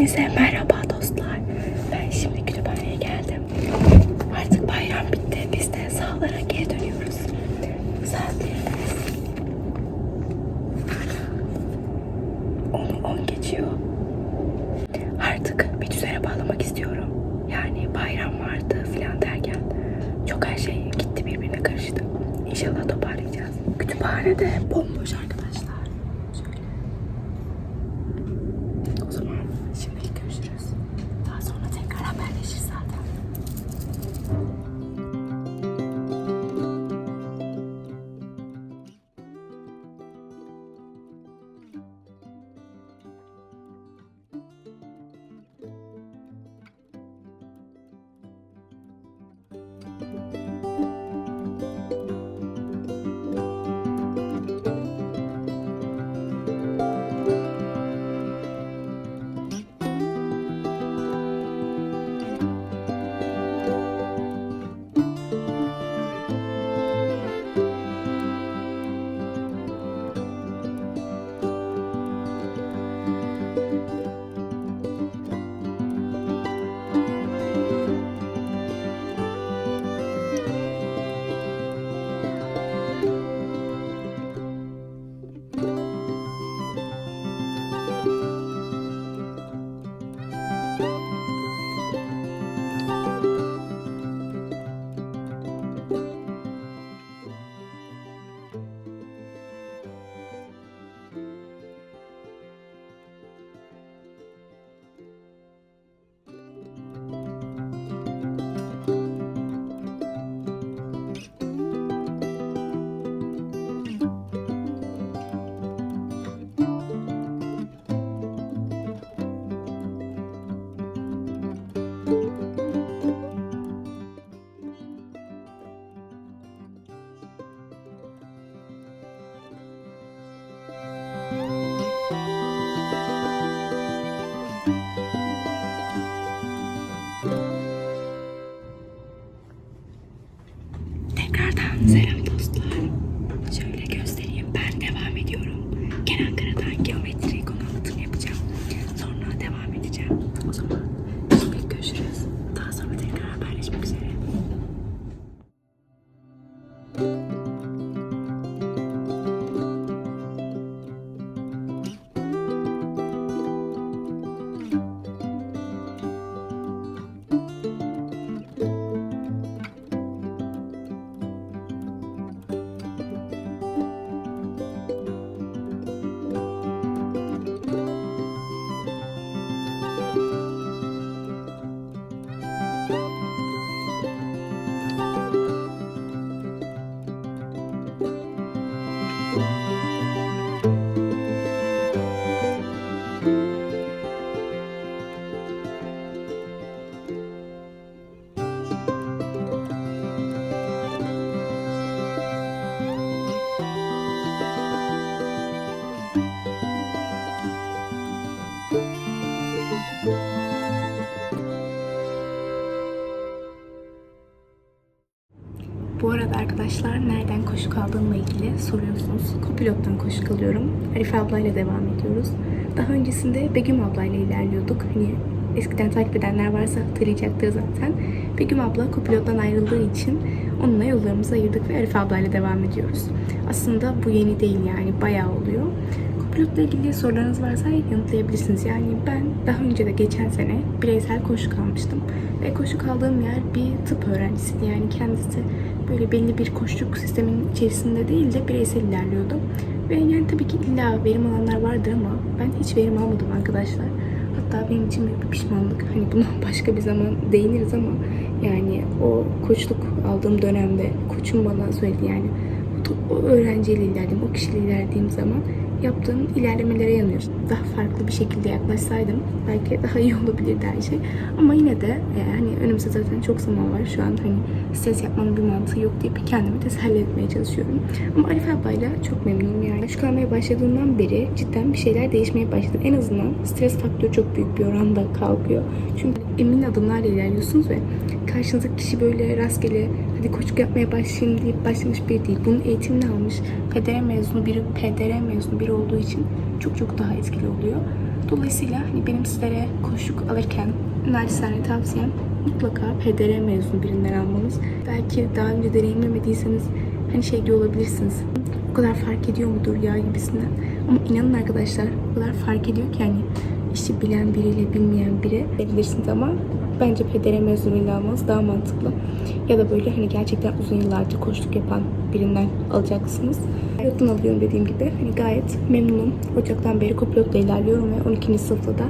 Hepinize merhaba dostlar. Ben şimdi kütüphaneye geldim. Artık bayram bitti. Biz de sahalara geri dönüyoruz. Saatlerimiz 10'u 10 geçiyor. Artık bir düzene bağlamak istiyorum. Yani bayram vardı filan derken çok her şey gitti birbirine karıştı. İnşallah toparlayacağız. Kütüphanede bomboş arkadaşlar. Tekrardan arkadaşlar nereden koşu kaldığımla ilgili soruyorsunuz. Kopilot'tan koşu kalıyorum. Arife ablayla devam ediyoruz. Daha öncesinde Begüm ablayla ilerliyorduk. Hani eskiden takip edenler varsa hatırlayacaktır zaten. Begüm abla Kopilot'tan ayrıldığı için onunla yollarımızı ayırdık ve Arife ablayla devam ediyoruz. Aslında bu yeni değil yani bayağı oluyor. Kopilot'la ilgili sorularınız varsa yanıtlayabilirsiniz. Yani ben daha önce de geçen sene bireysel koşu kalmıştım. Ve koşu kaldığım yer bir tıp öğrencisiydi. Yani kendisi böyle belli bir koşuluk sistemin içerisinde değil de bireysel ilerliyordu. Ve yani tabii ki illa verim alanlar vardır ama ben hiç verim almadım arkadaşlar. Hatta benim için büyük bir pişmanlık. Hani buna başka bir zaman değiniriz ama yani o koçluk aldığım dönemde koçum bana söyledi yani o öğrenciyle ilerlediğim, o kişiyle ilerlediğim zaman yaptığım ilerlemelere yanıyorsun. Daha farklı bir şekilde yaklaşsaydım belki daha iyi olabilirdi her şey. Ama yine de e, hani önümüzde zaten çok zaman var. Şu an hani stres yapmanın bir mantığı yok deyip kendimi teselli etmeye çalışıyorum. Ama Arif ablayla çok memnunum yani. Aşk kalmaya başladığından beri cidden bir şeyler değişmeye başladı. En azından stres faktörü çok büyük bir oranda kalkıyor. Çünkü emin adımlarla ilerliyorsunuz ve karşınızdaki kişi böyle rastgele hadi koçluk yapmaya başlayayım deyip başlamış biri değil. Bunun eğitimini almış. PDR mezunu biri, PDR mezunu biri olduğu için çok çok daha etkili oluyor. Dolayısıyla hani benim sizlere koşuk alırken naçizane tavsiyem mutlaka PDR mezunu birinden almanız. Belki daha önce deneyimlemediyseniz hani şey diyor olabilirsiniz. O kadar fark ediyor mudur ya gibisinden. Ama inanın arkadaşlar o kadar fark ediyor ki hani işi bilen biriyle bilmeyen biri bilirsiniz ama bence PDR mezunuyla almanız daha mantıklı. Ya da böyle hani gerçekten uzun yıllardır koştuk yapan birinden alacaksınız. Pilottan alıyorum dediğim gibi. Hani gayet memnunum. Ocaktan beri kopilotla ilerliyorum ve 12. sınıfta da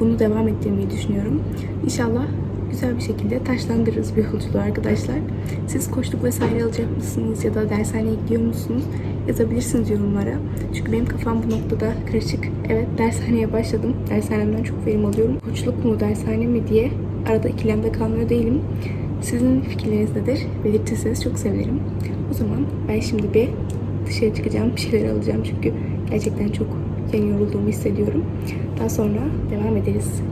bunu devam ettirmeyi düşünüyorum. İnşallah güzel bir şekilde taşlandırırız bir yolculuğu arkadaşlar. Siz koştuk vesaire alacak mısınız ya da dershaneye gidiyor musunuz? Yazabilirsiniz yorumlara. Çünkü benim kafam bu noktada karışık. Evet dershaneye başladım. Dershanemden çok verim alıyorum. Koçluk mu dershane mi diye arada ikilemde kalmıyor değilim. Sizin fikirleriniz nedir? Belirtirseniz çok sevinirim. O zaman ben şimdi bir dışarı çıkacağım. Bir şeyler alacağım çünkü gerçekten çok yani yorulduğumu hissediyorum. Daha sonra devam ederiz.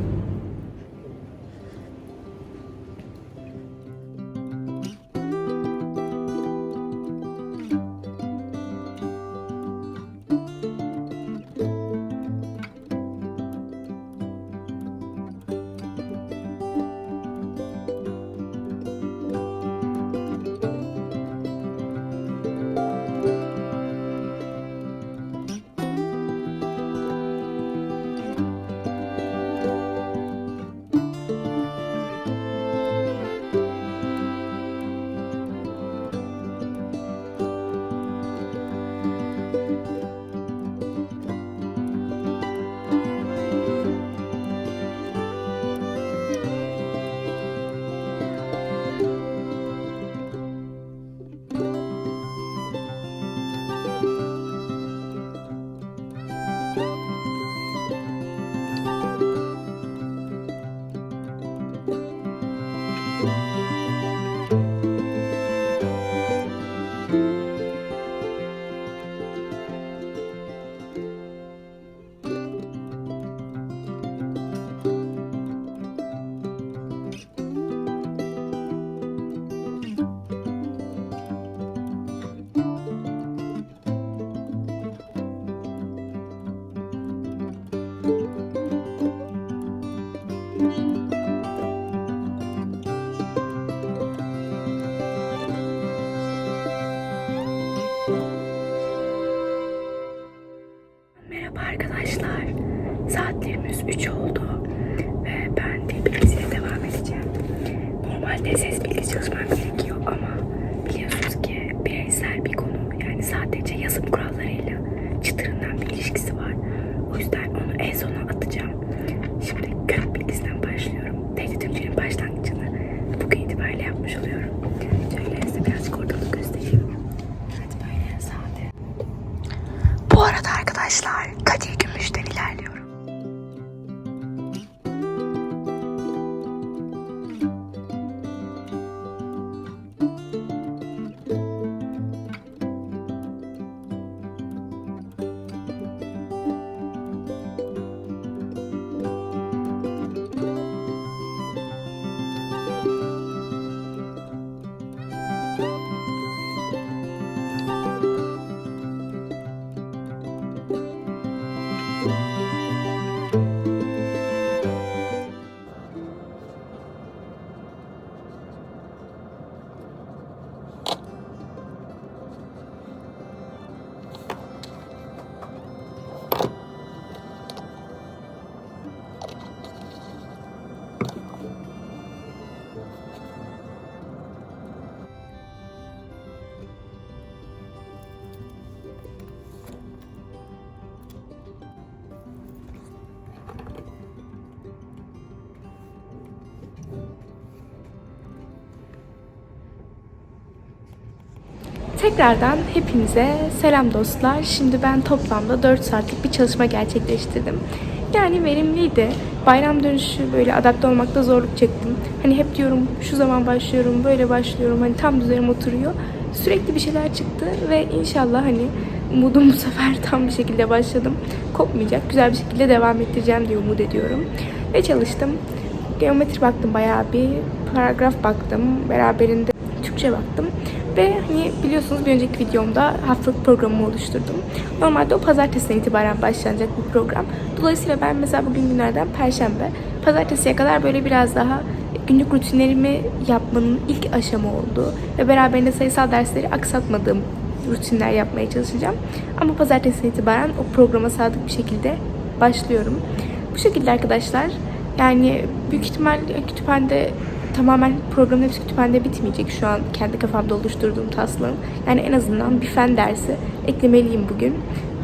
Çıtırından bir Tekrardan hepinize selam dostlar. Şimdi ben toplamda 4 saatlik bir çalışma gerçekleştirdim. Yani verimliydi. Bayram dönüşü böyle adapte olmakta zorluk çektim. Hani hep diyorum şu zaman başlıyorum, böyle başlıyorum. Hani tam düzenim oturuyor. Sürekli bir şeyler çıktı ve inşallah hani umudum bu sefer tam bir şekilde başladım. Kopmayacak. Güzel bir şekilde devam ettireceğim diye umut ediyorum. Ve çalıştım. Geometri baktım bayağı bir. Paragraf baktım. Beraberinde Türkçe baktım. Ve hani biliyorsunuz bir önceki videomda haftalık programımı oluşturdum. Normalde o pazartesinden itibaren başlanacak bir program. Dolayısıyla ben mesela bugün günlerden perşembe. Pazartesiye kadar böyle biraz daha günlük rutinlerimi yapmanın ilk aşama olduğu ve beraberinde sayısal dersleri aksatmadığım rutinler yapmaya çalışacağım. Ama pazartesi itibaren o programa sadık bir şekilde başlıyorum. Bu şekilde arkadaşlar yani büyük ihtimal kütüphanede tamamen programın hepsi kütüphanede bitmeyecek şu an kendi kafamda oluşturduğum taslağım. Yani en azından bir fen dersi eklemeliyim bugün.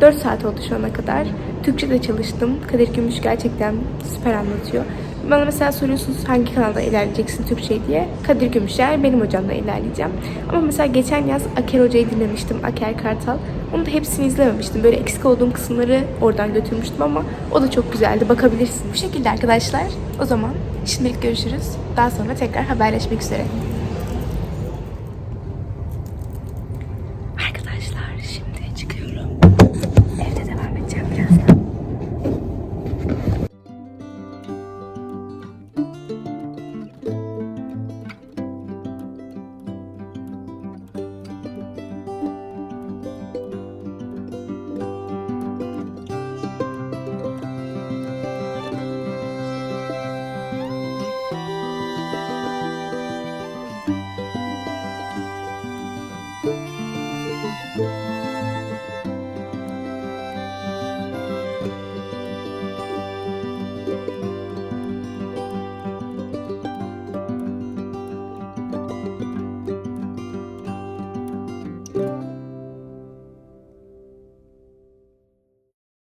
4 saat oldu şu ana kadar. Türkçe de çalıştım. Kadir Gümüş gerçekten süper anlatıyor. Bana mesela soruyorsunuz hangi kanalda ilerleyeceksin Türkçe diye. Kadir Gümüşer benim hocamla ilerleyeceğim. Ama mesela geçen yaz Aker Hoca'yı dinlemiştim. Aker Kartal. Onu da hepsini izlememiştim. Böyle eksik olduğum kısımları oradan götürmüştüm ama o da çok güzeldi. Bakabilirsiniz. Bu şekilde arkadaşlar. O zaman şimdilik görüşürüz. Daha sonra tekrar haberleşmek üzere.